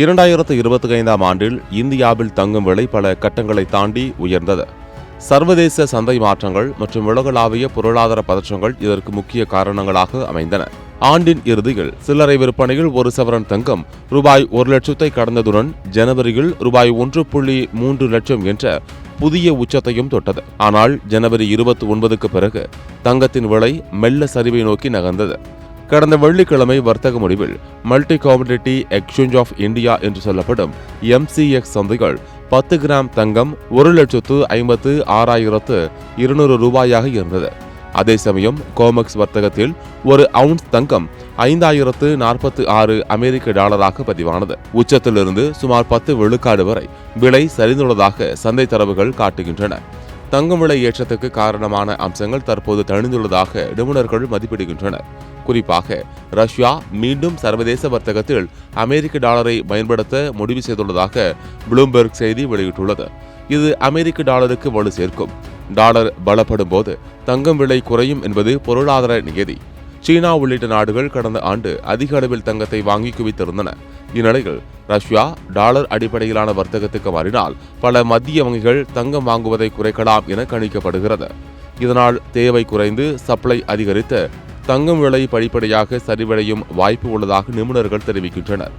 இரண்டாயிரத்து இருபத்தி ஐந்தாம் ஆண்டில் இந்தியாவில் தங்கும் விலை பல கட்டங்களை தாண்டி உயர்ந்தது. சர்வதேச சந்தை மாற்றங்கள் மற்றும் உலகளாவிய பொருளாதார பதற்றங்கள் இதற்கு முக்கிய காரணங்களாக அமைந்தன. ஆண்டின் இறுதியில் சில்லறை விற்பனையில் ஒரு சவரன் தங்கம் ரூபாய் ஒரு லட்சத்தை கடந்ததுடன் ஜனவரியில் ரூபாய் ஒன்று புள்ளி மூன்று லட்சம் என்ற புதிய உச்சத்தையும் தொட்டது. ஆனால் ஜனவரி இருபத்தி ஒன்பதுக்கு பிறகு தங்கத்தின் விலை மெல்ல சரிவை நோக்கி நகர்ந்தது. கடந்த வெள்ளிக்கிழமை வர்த்தக முடிவில் multi commodity exchange of India என்று சொல்லப்படும் எம்சிஎக்ஸ் சந்தைகள் பத்து கிராம் தங்கம் ஒரு லட்சத்து ஐம்பத்து ஆறாயிரத்து இருநூறு ரூபாயாக இருந்தது. அதே சமயம் கோமெக்ஸ் வர்த்தகத்தில் ஒரு அவுன்ஸ் தங்கம் ஐந்தாயிரத்து நாற்பத்து ஆறு அமெரிக்க டாலராக பதிவானது. உச்சத்திலிருந்து சுமார் பத்து விழுக்காடு வரை விலை சரிந்துள்ளதாக சந்தை தரவுகள் காட்டுகின்றன. தங்கம் விலை ஏற்றத்துக்கு காரணமான அம்சங்கள் தற்போது தணிந்துள்ளதாக நிபுணர்கள் மதிப்பிடுகின்றனர். குறிப்பாக ரஷ்யா மீண்டும் சர்வதேச வர்த்தகத்தில் அமெரிக்க டாலரை பயன்படுத்த முடிவு செய்துள்ளதாக ப்ளூம்பெர்க் செய்தி வெளியிட்டுள்ளது. இது அமெரிக்க டாலருக்கு வலு சேர்க்கும். டாலர் பலப்படும் போது தங்கம் விலை குறையும் என்பது பொருளாதார நியதி. சீனா உள்ளிட்ட நாடுகள் கடந்த ஆண்டு அதிக அளவில் தங்கத்தை வாங்கி குவித்திருந்தன. இந்நிலையில் ரஷ்யா டாலர் அடிப்படையிலான வர்த்தகத்துக்கு மாறினால் பல மத்திய வங்கிகள் தங்கம் வாங்குவதை குறைக்கலாம் என கணிக்கப்படுகிறது. இதனால் தேவை குறைந்து சப்ளை அதிகரித்து தங்கம் விலை படிப்படியாக சரிவடையும் வாய்ப்பு உள்ளதாக நிபுணர்கள் தெரிவிக்கின்றனர்.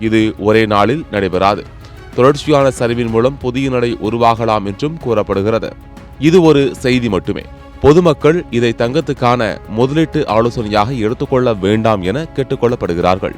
இது ஒரே நாளில் நடைபெறாது. தொடர்ச்சியான சரிவின் மூலம் புதிய நிலை உருவாகலாம் என்றும் கூறப்படுகிறது. இது ஒரு செய்தி மட்டுமே. பொதுமக்கள் இதை தங்கத்துக்கான முதலீட்டு ஆலோசனையாக எடுத்துக்கொள்ள வேண்டாம் என கேட்டுக்கொள்ளப்படுகிறார்கள்.